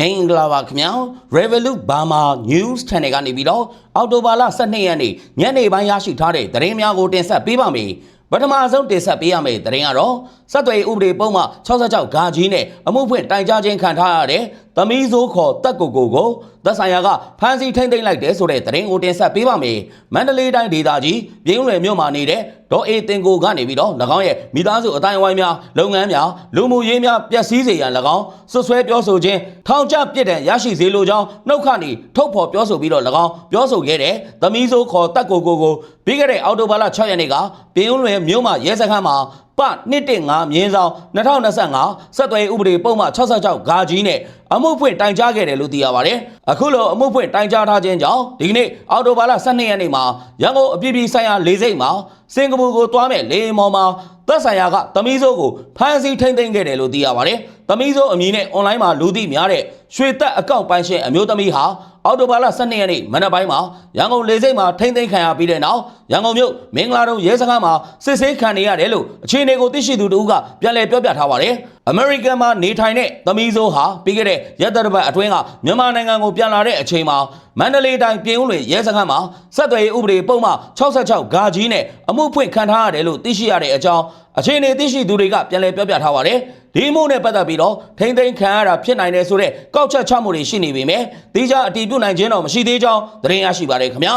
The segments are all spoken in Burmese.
မင်္ဂလာပါခင်ဗျာ Revolut Burma News Channel ကနေပြီးတော့အောက်တိုဘာလ12ရက်နေ့ညနေပိုင်းရရှိထားတဲ့သတင်းများကိုတင်ဆက်ပေးပါမယ်ပထမဆုံးတင်ဆက်ပေးရမယ့်သတင်းကတော့စက်သွေးဥပဒေပုံမှ66ဂါကြီးနဲ့အမှုဖွင့်တိုင်ကြားခြင်းခံထားရတဲ့ သမီးစိုးခေါ်တက်ကိုကိုကိုသက်ဆိုင်ရာကဖမ်းဆီးထိန်းသိမ်းလိုက်တယ်ဆိုတဲ့သတင်းကိုတင်ဆက်ပေးပါမယ်မန္တလေးတိုင်းဒေသကြီးပြင်းလွယ်မြို့မှာနေတဲ့ဒေါ်အေတင်ကိုကနေပြီးတော့၎င်းရဲ့မိသားစုအတိုင်းအဝိုင်းများလုပ်ငန်းများလူမှုရေးများပျက်စီးစေရန်၎င်းဆွဆွဲပြောဆိုခြင်းထောင်ချပြစ်ဒဏ်ရရှိစေလိုကြောင်းနှုတ်ခနေထုတ်ဖော်ပြောဆိုပြီးတော့၎င်းပြောဆိုခဲ့တဲ့သမီးစိုးခေါ်တက်ကိုကိုကိုပြီးခဲ့တဲ့အောက်တိုဘာလ6ရက်နေ့ကပြင်းလွယ်မြို့မှာရဲစခန်းမှာ ပ115မြင်းဆောင်2025စက်သွေးဥပဒေပုံမှ66ဂါကြီးနဲ့အမှုဖွင့်တိုင်ကြားခဲ့တယ်လို့သိရပါတယ်။အခုလိုအမှုဖွင့်တိုင်ကြားထားခြင်းကြောင့်ဒီကနေ့အောက်တိုဘာလ12ရက်နေ့မှာရန်ကုန်အပြည်ပြည်ဆိုင်ရာလေဆိပ်မှာစင်ကာပူကိုတွားမဲ့လေယာဉ်ပေါ်မှာသက်ဆိုင်ရာကသမီးစိုးကိုဖမ်းဆီးထိန်းသိမ်းခဲ့တယ်လို့သိရပါတယ်။သမီးစိုးအမည်နဲ့အွန်လိုင်းမှာလူသိများတဲ့ရွှေသက်အကောင့်ပိုင်ရှင်အမျိုးသမီးဟာအော်တိုဘာလ12ရက်နေ့မနက်ပိုင်းမှာရန်ကုန်လေဆိပ်မှာထိမ့်သိမ်းခံရပြီးတဲ့နောက်ရန်ကုန်မြို့မင်္ဂလာတုံရဲစခန်းမှာစစ်ဆေးခံနေရတယ်လို့အခြေအနေကိုသိရှိသူတို့ကပြန်လည်ပြောပြထားပါတယ်။ American မှာနေထိုင်တဲ့သမီးစိုးဟာပြီးခဲ့တဲ့ရက်သတ္တပတ်အတွင်းကမြန်မာနိုင်ငံကိုပြန်လာတဲ့အချိန်မှာမန္တလေးတိုင်းပြည်ဦးလွင်ရဲစခန်းမှာဆက်သွယ်ရေးဥပဒေပုံမှ66ဂါကြီးနဲ့အမှုဖွင့်ခံထားရတယ်လို့သိရှိရတဲ့အကြောင်းအခြေအနေသိရှိသူတွေကပြန်လည်ပြောပြထားပါတယ်။ဒီမှုနဲ့ပတ်သက်ပြီးတော့ထိမ့်သိမ်းခံရတာဖြစ်နိုင်တယ်ဆိုတဲ့ကောက်ချက်ချမှုတွေရှိနေပေမဲ့တိကျအတည်ပြုနိုင်ခြင်းတော့မရှိသေးကြောင်းသတင်းရရှိပါတယ်ခင်ဗျာ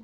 ။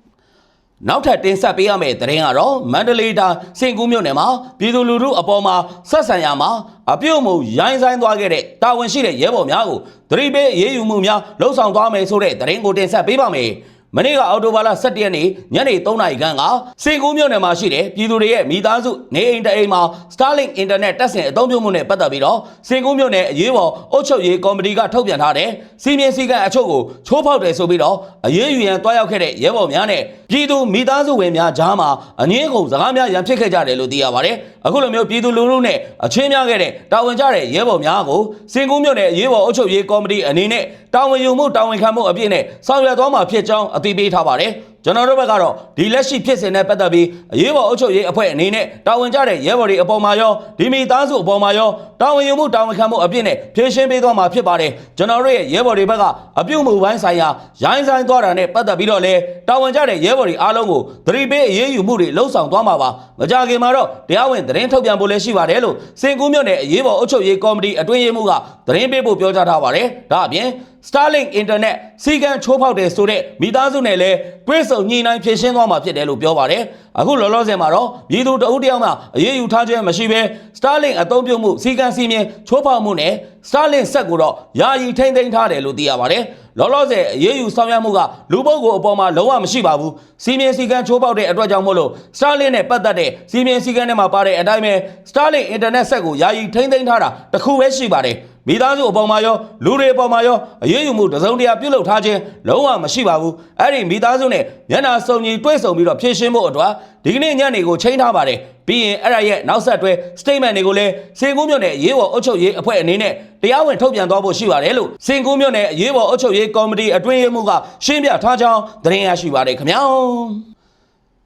နောက်ထပ်တင်ဆက်ပေးရမယ့်သတင်းကတော့မန္တလေးတိုင်းစင်ကူးမြို့နယ်မှာပြည်သူလူထုအပေါ်မှာဆက်ဆံရမှာအပြုတ်မှုရိုင်းဆိုင်သွားခဲ့တဲ့တာဝန်ရှိတဲ့ရဲဘော်များကိုသတိပေးအေးအေးယူမှုများလှုံ့ဆော်သွားမယ်ဆိုတဲ့သတင်းကိုတင်ဆက်ပေးပါမယ်။ မနေ့ကအော်တိုဘာလ17ရက်နေ့ညနေ3နာရီခန့်ကစေကူးမြို့နယ်မှာရှိတဲ့ပြည်သူတွေရဲ့မိသားစုနေအိမ်တအိမ်မှာ Starlink Internet တက်ဆင်အသုံးပြုမှုနဲ့ပတ်သက်ပြီးတော့စေကူးမြို့နယ်အရေးပေါ်အုပ်ချုပ်ရေးကော်မတီကထုတ်ပြန်ထားတဲ့စီမင်းစည်းကမ်းအချို့ကိုချိုးဖောက်တယ်ဆိုပြီးတော့အရေးယူရန်တွားရောက်ခဲ့တဲ့ရဲဘော်များနဲ့ပြည်သူမိသားစုဝင်များကြားမှာအငင်းအခုံစကားများရန်ဖြစ်ခဲ့ကြတယ်လို့သိရပါတယ်။အခုလိုမျိုးပြည်သူလူထုနဲ့အချင်းများခဲ့တဲ့တာဝန်ကျတဲ့ရဲဘော်များကိုစင်ကူးမြို့နယ်အရေးပေါ်အုပ်ချုပ်ရေးကော်မတီအနေနဲ့တာဝန်ယူမှုတာဝန်ခံမှုအပြည့်နဲ့ဆောင်ရွက်သွားမှာဖြစ်ကြောင်းအသိပေးထားပါတယ်။ကျွန်တော်တို့ဘက်ကတော့ဒီလက်ရှိဖြစ်စဉ်နဲ့ပတ်သက်ပြီးအရေးပေါ်အုပ်ချုပ်ရေးအဖွဲ့အနေနဲ့တာဝန်ကျတဲ့ရဲဘော်တွေအပေါ်မှာရောဒီမိသားစုအပေါ်မှာရောတာဝန်ယူမှုတာဝန်ခံမှုအပြည့်နဲ့ဖြည့်ရှင်းပေးသွားမှာဖြစ်ပါတယ်။ကျွန်တော်တို့ရဲ့ရဲဘော်တွေဘက်ကအပြုတ်မှုပိုင်းဆိုင်ရာရိုင်းဆိုင်သွားတာနဲ့ပတ်သက်ပြီးတော့လဲတာဝန်ကျတဲ့ရဲဘော်တွေအားလုံးကိုသတိပေးအရေးယူမှုတွေလှုံ့ဆော်သွားမှာပါ။မကြခင်မှာတော့တရားဝင်သတင်းထုတ်ပြန်ဖို့လည်းရှိပါတယ်လို့စင်ကူးမြို့နယ်အရေးပေါ်အုပ်ချုပ်ရေးကော်မတီအတွင်းရေးမှူးကသတင်းပေးဖို့ပြောကြားထားပါတယ်။ဒါအပြင် Starlink Internet စီကံချိုးဖောက်တယ်ဆိုတဲ့မိသားစုနဲ့လည်းတွဲဆုံညှိနှိုင်းဖြည့်ရှင်းသွားမှာဖြစ်တယ်လို့ပြောပါတယ်။အခုလောလောဆယ်မှာတော့ပြည်သူတအုပ်တယောက်မှအရေးယူထားခြင်းမရှိဘဲ Starlink အသုံးပြုမှုစီကံစီမင်းချိုးဖောက်မှုနဲ့ Starlink ဆက်ကိုတော့ယာယီထိမ့်သိမ်းထားတယ်လို့သိရပါတယ်။လောလောဆယ်အရေးယူဆောင်ရွက်မှုကလူပုဂ္ဂိုလ်အပေါ်မှာလုံးဝမရှိပါဘူး။စီမင်းစီကံချိုးဖောက်တဲ့အတွက်ကြောင့်မို့လို့ Starlink နဲ့ပတ်သက်တဲ့စီမင်းစီကံထဲမှာပါတဲ့အတိုင်းပဲ Starlink Internet ဆက်ကိုယာယီထိမ့်သိမ်းထားတာတခုပဲရှိပါတယ်။ မိသားစုအပေါ်မှာရောလူတွေအပေါ်မှာရောအရေးယူမှုတစုံတရာပြုလုပ်ထားခြင်းလုံးဝမရှိပါဘူးအဲ့ဒီမိသားစုနဲ့မျက်နှာစုံညီတွေ့ဆုံပြီးတော့ဖြည့်ရှင်းဖို့အတွက်ဒီကနေ့ညနေကိုချိန်ထားပါတယ်ပြီးရင်အဲ့ဒါရဲ့နောက်ဆက်တွဲ statement တွေကိုလည်းစင်ကူးမြို့နယ်ရေးပေါ်အုပ်ချုပ်ရေးအဖွဲ့အနေနဲ့တရားဝင်ထုတ်ပြန်သွားဖို့ရှိပါတယ်လို့စင်ကူးမြို့နယ်ရေးပေါ်အုပ်ချုပ်ရေးကော်မတီအတွင်းရေးမှူးကရှင်းပြထားကြောင်းသတင်းရရှိပါတယ်ခင်ဗျာ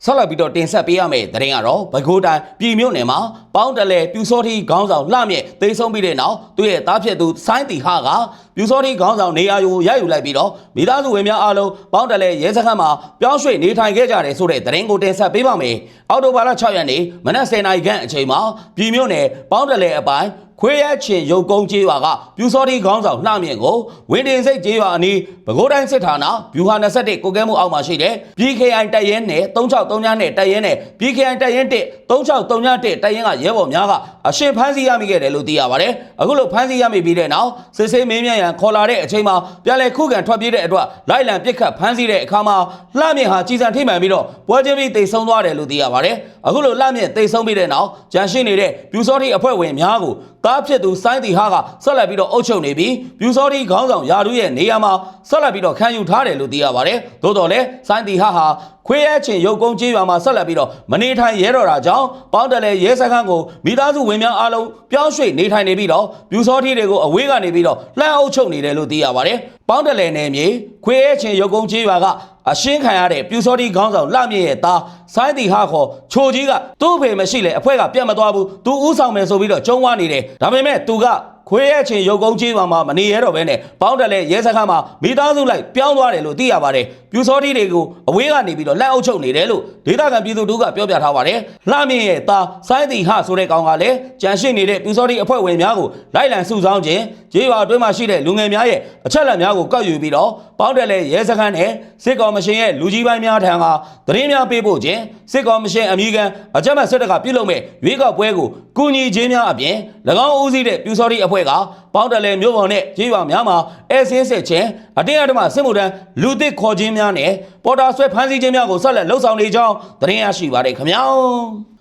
ဆက်လက်ပြီးတော့တင်ဆက်ပေးရမယ့်သတင်းကတော့ဘကိုးတိုင်းပြည်မြို့နယ်မှာ ပေါင်းတလဲပြူစောတိခေါင်းဆောင်လှမြင့်သိမ်းဆုံးပြီးတဲ့နောက်သူ့ရဲ့သားဖြစ်သူဆိုင်းတီဟာကပြူစောတိခေါင်းဆောင်နေရာယူရယူလိုက်ပြီးတော့မိသားစုဝင်များအားလုံးပေါင်းတလဲရဲစခန်းမှာပြောင်းရွှေ့နေထိုင်ခဲ့ကြတယ်ဆိုတဲ့သတင်းကိုတင်ဆက်ပေးပါမယ်။အောက်တိုဘာလ6ရက်နေ့မနက်10:00နာရီခန့်အချိန်မှာပြည်မြို့နယ်ပေါင်းတလဲအပိုင်းခွေးရချင်ရုပ်ကုန်းကျေးရွာကပြူစောတိခေါင်းဆောင်လှမြင့်ကိုဝင်းတင်စိတ်ကျေးရွာအနီးပဲခူးတိုင်းစစ်ဌာနဗျူဟာ21ကိုကဲမှုအောက်မှာရှိတဲ့ BKI တပ်ရင်းနဲ့3639နဲ့တပ်ရင်းနဲ့ BKI တပ်ရင်း1 3639တပ်ရင်းကရဲဘော်များကအရှင်ဖမ်းဆီးရမိခဲ့တယ်လို့သိရပါတယ်။အခုလိုဖမ်းဆီးရမိပြီးတဲ့နောက်စစ်ဆေးမင်းမြန်ရန်ခေါ်လာတဲ့အချိန်မှာပြန်လည်ခုခံထွက်ပြေးတဲ့အတွက်လိုက်လံပစ်ခတ်ဖမ်းဆီးတဲ့အခါမှာလှမြင့်ဟာကြီးစံထိမှန်ပြီးတော့ပွဲချင်းပြီးတိတ်ဆုံးသွားတယ်လို့သိရပါတယ်။အခုလိုလှမြင့်တိတ်ဆုံးပြီးတဲ့နောက်ကြန့်ရှိနေတဲ့ပြူစောတိအဖွဲ့ဝင်များကို တားဖြစ်သူစိုင်းတီဟာကဆက်လက်ပြီးတော့အုပ်ချုပ်နေပြီးပြူစောတိခေါင်းဆောင်ယာဒူးရဲ့နေရာမှာဆက်လက်ပြီးတော့ခံယူထားတယ်လို့သိရပါတယ်။သို့တော်လည်းစိုင်းတီဟာဟာခွေးရဲချင်ရုပ်ကုန်းကျေးရွာမှာဆက်လက်ပြီးတော့မနေထိုင်ရဲတော့တာကြောင့်ပေါင်းတယ်လေရဲစခန်းကိုမိသားစုဝင်များအားလုံးပြောင်းရွှေ့နေထိုင်နေပြီးတော့ပြူစောတိတွေကိုအဝေးကနေပြီးတော့လှမ်းအုပ်ချုပ်နေတယ်လို့သိရပါတယ်။ပေါင်းတယ်လေနယ်မြေခွေးရဲချင်ရုပ်ကုန်းကျေးရွာက အရှင်းခံရတဲ့ပြူစောတိခေါင်းဆောင်လှမြင့်ရဲ့သားဆိုင်းတီဟာခေါ်ချိုကြီးကသူ့အဖေမရှိလေအဖွဲကပြတ်မသွားဘူးသူဥဆောင်မယ်ဆိုပြီးတော့ကျုံးဝါနေတယ်ဒါပေမဲ့သူက ခွေးရဲ့ချင်းရုပ်ကုန်းကြီးပါမှာမနေရတော့ဘဲနဲ့ပေါင်းတက်လဲရဲစခန်းမှာမိသားစုလိုက်ပြောင်းသွားတယ်လို့သိရပါတယ်ပြူစောတိတွေကိုအဝေးကနေပြီးတော့လက်အုပ်ချုပ်နေတယ်လို့ဒေသခံပြည်သူတို့ကပြောပြထားပါတယ်လှမြင့်ရဲ့သားစိုင်းတီဟဆိုတဲ့ကောင်ကလည်းကြံရှိနေတဲ့ပြူစောတိအဖွဲ့ဝင်များကိုလိုက်လံစုဆောင်းခြင်းကြေးရွာအတွင်းမှာရှိတဲ့လူငယ်များရဲ့အချက်အလက်များကိုကောက်ယူပြီးတော့ပေါင်းတက်လဲရဲစခန်းနဲ့စစ်ကောင်မရှင်ရဲ့လူကြီးပိုင်းများထံကသတင်းများပေးပို့ခြင်းစစ်ကောင်မရှင်အမိခံအကြမ်းဖက်စစ်တပ်ကပြုလုပ်မဲ့ရွေးကောက်ပွဲကိုကူညီခြင်းများအပြင်၎င်းဦးစီးတဲ့ပြူစောတိအဖွဲ့ကပေါင်းတက်လဲမြို့ပေါ်နဲ့ကြေးရွာများမှာအဲဆင်းဆက်ခြင်းအတင်းအဓမ္မစစ်မှုထမ်းလူသစ်ခေါ်ခြင်းများနဲ့ပေါ်တာဆွဲဖမ်းဆီးခြင်းများကိုဆက်လက်လှုပ်ဆောင်နေကြောင်းသတင်းရရှိပါတယ်ခင်ဗျာ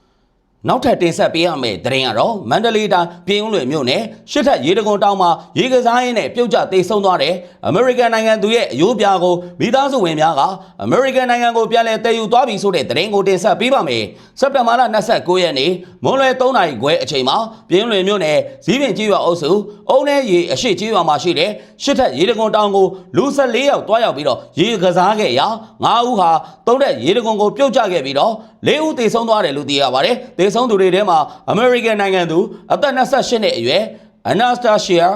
နောက်ထပ်တင်ဆက်ပေးရမယ့်သတင်းကတော့မန္တလေးတိုင်းပြည်ဦးလွင်မြို့နယ်ရှစ်ထက်ရေတကွန်တောင်မှာရေကစားရင်းနဲ့ပြုတ်ကျသေဆုံးသွားတဲ့အမေရိကန်နိုင်ငံသူရဲ့အယိုးပြာကိုမိသားစုဝင်များကအမေရိကန်နိုင်ငံကိုပြန်လည်တည်ယူသွားပြီဆိုတဲ့သတင်းကိုတင်ဆက်ပေးပါမယ်။စက်တင်ဘာလ29ရက်နေ့မွန်းလွဲ3နာရီခွဲအချိန်မှာပြည်ဦးလွင်မြို့နယ်ဇီးပင်ကြီးရွာအုပ်စုအုံးနဲ့ရေအရှိကြီးရွာမှာရှိတဲ့ရှစ်ထက်ရေတကွန်တောင်ကိုလူ14ယောက်တွားရောက်ပြီးတော့ရေကစားခဲ့ရာ9ဦးဟာသုံးတဲ့ရေတကွန်ကိုပြုတ်ကျခဲ့ပြီးတော့၄ဦးသေဆုံးသွားတယ်လို့သိရပါတယ်။သေဆုံးသူတွေထဲမှာအမေရိကန်နိုင်ငံသူအသက်28နှစ်အရွယ် Anastasia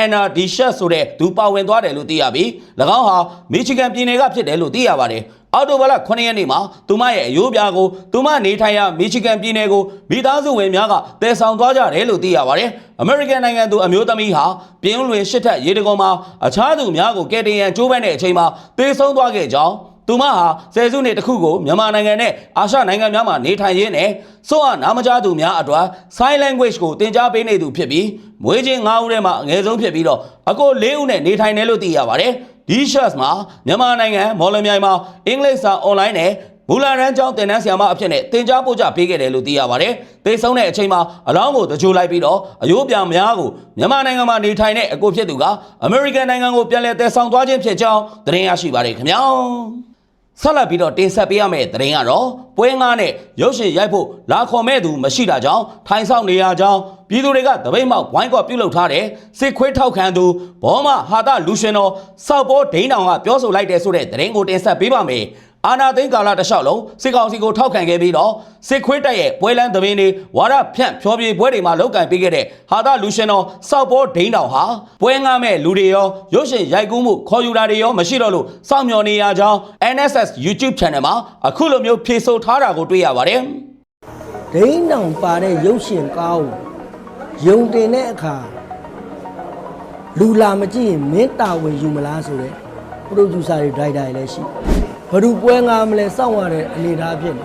Anna Dishat ဆိုတဲ့သူပါဝင်သွားတယ်လို့သိရပြီး၎င်းဟာမီချီဂန်ပြည်နယ်ကဖြစ်တယ်လို့သိရပါတယ်။အော်တိုဘလ9ရက်နေ့မှာသူမရဲ့အယိုးပြာကိုသူမနေထိုင်ရာမီချီဂန်ပြည်နယ်ကိုမိသားစုဝင်များကတည်ဆောင်သွားကြတယ်လို့သိရပါတယ်။ American နိုင်ငံသူအမျိုးသမီးဟာပြင်းလွင်ရှစ်ထက်ရေတကုံမှာအခြားသူများကိုကယ်တင်ရန်ကြိုးပမ်းတဲ့အချိန်မှာတည်ဆုံးသွားခဲ့ကြောင်း သူမဟာဆယ်စုနှစ်တစ်ခုကိုမြန်မာနိုင်ငံနဲ့အာရှနိုင်ငံများမှာနေထိုင်ရင်းနဲ့စိုးအနာမကြားသူများအတွက် sign language ကိုသင်ကြားပေးနေသူဖြစ်ပြီးမွေးချင်း9ဦးထဲမှာအငယ်ဆုံးဖြစ်ပြီးတော့အကို4ဦးနဲ့နေထိုင်တယ်လို့သိရပါတယ်။ဒီ shots မှာမြန်မာနိုင်ငံမော်လမြိုင်မှာအင်္ဂလိပ်စာ online နဲ့မူလာရန်ကျောင်းတင်နန်းဆရာမအဖြစ်နဲ့တင် जा ပို့ချပေးခဲ့တယ်လို့သိရပါတယ်။သေဆုံးတဲ့အချိန်မှာအလောင်းကိုတကြိုလိုက်ပြီးတော့အယိုးပြန်များကိုမြန်မာနိုင်ငံမှာနေထိုင်တဲ့အကိုဖြစ်သူကအမေရိကန်နိုင်ငံကိုပြန်လည်တည်ဆောင်သွားခြင်းဖြစ်ကြောင်းသတင်းရရှိပါတယ်ခင်ဗျာ။ ဆက်လက်ပြီးတော့တင်ဆက်ပေးရမယ့်သတင်းကတော့ပွဲငါးနဲ့ရုပ်ရှင်ရိုက်ဖို့လာခေါ်မဲ့သူမရှိတာကြောင့်ထိုင်ဆောင်နေရကြောင်းပြည်သူတွေကတပိတ်မောက်ဝိုင်းကော့ပြုတ်လုထားတဲ့စစ်ခွေးထောက်ခံသူဘောမဟာတာလူရှင်တော်စောက်ပေါ်ဒိန်းတောင်ကပြောဆိုလိုက်တဲ့ဆိုတဲ့သတင်းကိုတင်ဆက်ပေးပါမယ်။ အာနာသိန်းကာလတစ်လျှောက်လုံးစစ်ကောင်စီကိုထောက်ခံခဲ့ပြီးတော့စစ်ခွေးတက်ရဲ့ပွဲလန်းသမင်းတွေဝါရဖြန့်ဖြောပြေပွဲတွေမှာလောက်ကန်ပေးခဲ့တဲ့ဟာတာလူရှင်တော်စောက်ပေါ်ဒိန်းတောင်ဟာပွဲငားမဲ့လူတွေရောရုပ်ရှင်ရိုက်ကူးမှုခေါ်ယူတာတွေရောမရှိတော့လို့စောင့်မျှော်နေရကြောင်း NSS YouTube Channel မှာအခုလိုမျိုးဖြေဆိုထားတာကိုတွေ့ရပါတယ်။ဒိန်းတောင်ပါတဲ့ရုပ်ရှင်ကားကိုယုံတင်တဲ့အခါလူလာမကြည့်ရင်မင်းတာဝန်ယူမလားဆိုတဲ့ပရိုဂျူဆာတွေဒရိုက်တာတွေလည်းရှိ ဘယ်သူပွဲငါမလဲစောင့်ရတဲ့အနေအထားဖြစ်နေ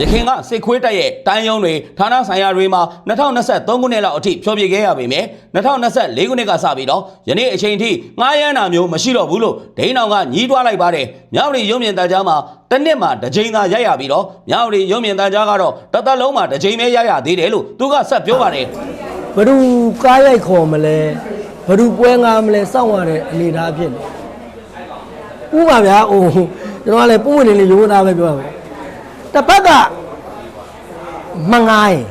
ရခိုင်ကစစ်ခွေးတက်ရဲ့တိုင်းရုံးတွေဌာနဆိုင်ရာတွေမှာ2023ခုနှစ်လောက်အထိဖြောပြခဲ့ရပေမယ့်2024ခုနှစ်ကစပြီးတော့ယနေ့အချိန်ထိငှားရမ်းတာမျိုးမရှိတော့ဘူးလို့ဒိန်းအောင်ကညီးတွားလိုက်ပါတယ်။မြောက်ရီရုံမြင့်တကြားမှာတစ်နှစ်မှာတစ်ကြိမ်သာရိုက်ရပြီးတော့မြောက်ရီရုံမြင့်တကြားကတော့တစ်သက်လုံးမှာတစ်ကြိမ်ပဲရိုက်ရသေးတယ်လို့သူကဆက်ပြောပါတယ်ဘယ်သူကားရိုက်ခေါ်မလဲဘယ်သူပွဲငါမလဲစောင့်ရတဲ့အနေအထားဖြစ်နေဥပါဗျာအိုး ကျွန်တော်ကလည်းပုံဝင်နေလေးရိုးသားပဲပြောရမယ်တစ်ဖက်ကမငားရင်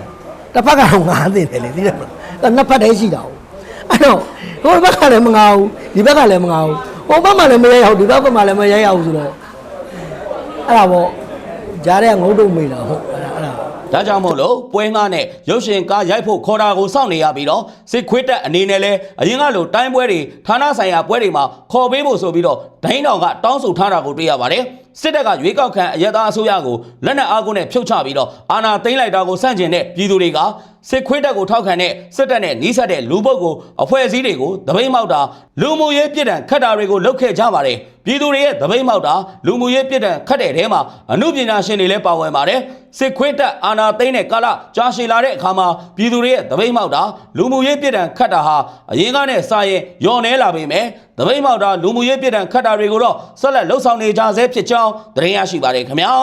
တစ်ဖက်ကတော့ငားနေတယ်လေသိတယ်မလားအဲ့နှစ်ဖက်တည်းရှိတာ哦အဲ့တော့ဟိုဘက်ကလည်းမငားဘူးဒီဘက်ကလည်းမငားဘူးဟိုဘက်မှလည်းမရိုက်အောင်ဒီဘက်မှလည်းမရိုက်အောင်ဆိုတော့အဲ့ဒါပေါ့ကြားတဲ့ငုတ်တုတ်မိတာဟုတ်အဲ့ ဒါအဲ့ဒါ။ဒါကြောင့်မို့လို့ပွဲငှားနဲ့ရုပ်ရှင်ကားရိုက်ဖို့ခေါ်တာကိုစောင့်နေရပြီးတော့စစ်ခွေးတက်အနေနဲ့လဲအရင်ကလိုတိုင်းပွဲတွေဌာနဆိုင်ရာပွဲတွေမှာခေါ်ပေးဖို့ဆိုပြီးတော့ဒိန်းတော်ကတောင်းဆိုထားတာကိုတွေ့ရပါတယ်။ စစ်တပ်ကရွေးကောက်ခံအရက်သားအစိုးရကိုလက်နက်အားကိုနဲ့ဖြုတ်ချပြီးတော့အာဏာသိမ်းလိုက်တာကိုစန့်ကျင်တဲ့ပြည်သူတွေကစစ်ခွေးတက်ကိုထောက်ခံတဲ့စစ်တပ်နဲ့နှီးဆက်တဲ့လူပုတ်ကိုအဖွဲ့အစည်းတွေကိုတပိတ်မောက်တာလူမှုရေးပြည်တံခတ်တာတွေကိုလုပ်ခဲ့ကြပါတယ်။ပြည်သူတွေရဲ့တပိတ်မောက်တာလူမှုရေးပြည်တံခတ်တဲ့ထဲမှာအမှုပညာရှင်တွေလည်းပါဝင်ပါတယ်။စစ်ခွေးတက်အာဏာသိမ်းတဲ့ကာလကြာရှည်လာတဲ့အခါမှာပြည်သူတွေရဲ့တပိတ်မောက်တာလူမှုရေးပြည်တံခတ်တာဟာအရင်ကနဲ့စာရင်ညော်နေလာပေမဲ့ တပိတ်မောက်တာလူမှုရေးပြည်တံခတ်တာတွေကိုတော့ဆက်လက်လှုပ်ဆောင်နေကြဆဲဖြစ်ကြောင်းသတင်းရရှိပါတယ်ခင်ဗျာ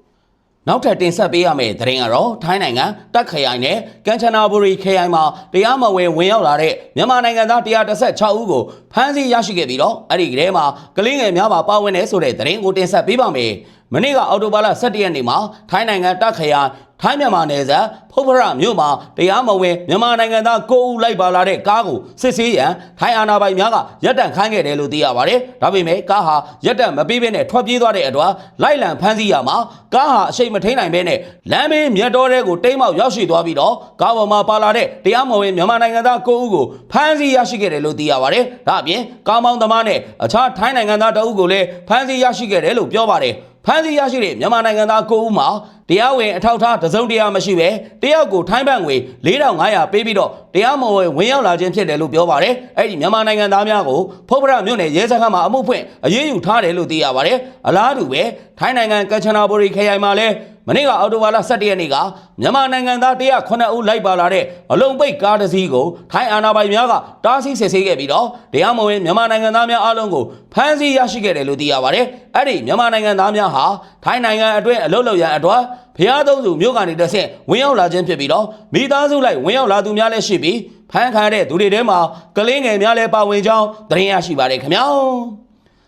။နောက်ထပ်တင်ဆက်ပေးရမယ့်သတင်းကတော့ထိုင်းနိုင်ငံတက်ခရိုင်နဲ့ကမ်ချနာဘူရီခရိုင်မှာတရားမဝင်ဝင်ရောက်လာတဲ့မြန်မာနိုင်ငံသား116ဦးကိုဖမ်းဆီးရရှိခဲ့ပြီးတော့အဲ့ဒီကလေးမှာကလေးငယ်များပါပါဝင်နေဆိုတဲ့သတင်းကိုတင်ဆက်ပေးပါမယ်။မနေ့ကအော်တိုဘာလ17ရက်နေ့မှာထိုင်းနိုင်ငံတက်ခရိုင် ထိုင်းမြန်မာနယ်စပ်ဖုတ်ဖရမြို့မှာတရားမဝင်မြန်မာနိုင်ငံသား9ဦးလိုက်ပါလာတဲ့ကားကိုစစ်ဆေးရန်ထိုင်းအာဏာပိုင်များကရပ်တန့်ခိုင်းခဲ့တယ်လို့သိရပါတယ်။ဒါပေမဲ့ကားဟာရပ်တန့်မပေးဘဲနဲ့ထွက်ပြေးသွားတဲ့အတွက်လိုက်လံဖမ်းဆီးရမှာကားဟာအရှိန်မထိန်နိုင်ဘဲနဲ့လမ်းဘေးမြတ်တော်တဲ့ကိုတိမ်းမောက်ရောက်ရှိသွားပြီးတော့ကားပေါ်မှာပါလာတဲ့တရားမဝင်မြန်မာနိုင်ငံသား9ဦးကိုဖမ်းဆီးရရှိခဲ့တယ်လို့သိရပါတယ်။ဒါအပြင်ကားမောင်းသမားနဲ့အခြားထိုင်းနိုင်ငံသားတအုပ်ကိုလည်းဖမ်းဆီးရရှိခဲ့တယ်လို့ပြောပါတယ်။ ဖမ်းဆီးရရှိတဲ့မြန်မာနိုင်ငံသား9ဦးမှာတရားဝင်အထောက်အထားတစ်စုံတရာမရှိပဲတယောက်ကိုထိုင်းဘတ်ငွေ4500ပေးပြီးတော့တရားမဝင်ဝင်ရောက်လာခြင်းဖြစ်တယ်လို့ပြောပါတယ်။အဲ့ဒီမြန်မာနိုင်ငံသားများကိုဖုတ်ဖရမြို့နယ်ရဲစခန်းမှာအမှုဖွင့်အရေးယူထားတယ်လို့သိရပါတယ်။အလားတူပဲထိုင်းနိုင်ငံကမ်ချနာဘူရီခရိုင်မှာလည်း မနေ့ကအော်တိုဘာလ17ရက်နေ့ကမြန်မာနိုင်ငံသား109ဦးလိုက်ပါလာတဲ့အလုံးပိတ်ကားတစ်စီးကိုထိုင်းအာဏာပိုင်များကတားဆီးဆစ်ဆေးခဲ့ပြီးတော့တရားမဝင်မြန်မာနိုင်ငံသားများအားလုံးကိုဖမ်းဆီးရရှိခဲ့တယ်လို့သိရပါတယ်။အဲ့ဒီမြန်မာနိုင်ငံသားများဟာထိုင်းနိုင်ငံအတွင်းအလုပ်လုပ်ရန်အတွက်ဖျားသုံးစုမြို့ကနေတဆင့်ဝင်ရောက်လာခြင်းဖြစ်ပြီးတော့မိသားစုလိုက်ဝင်ရောက်လာသူများလည်းရှိပြီးဖမ်းခံရတဲ့သူတွေထဲမှာကလေးငယ်များလည်းပါဝင်ကြောင်းသတင်းရရှိပါတယ်ခင်ဗျာ။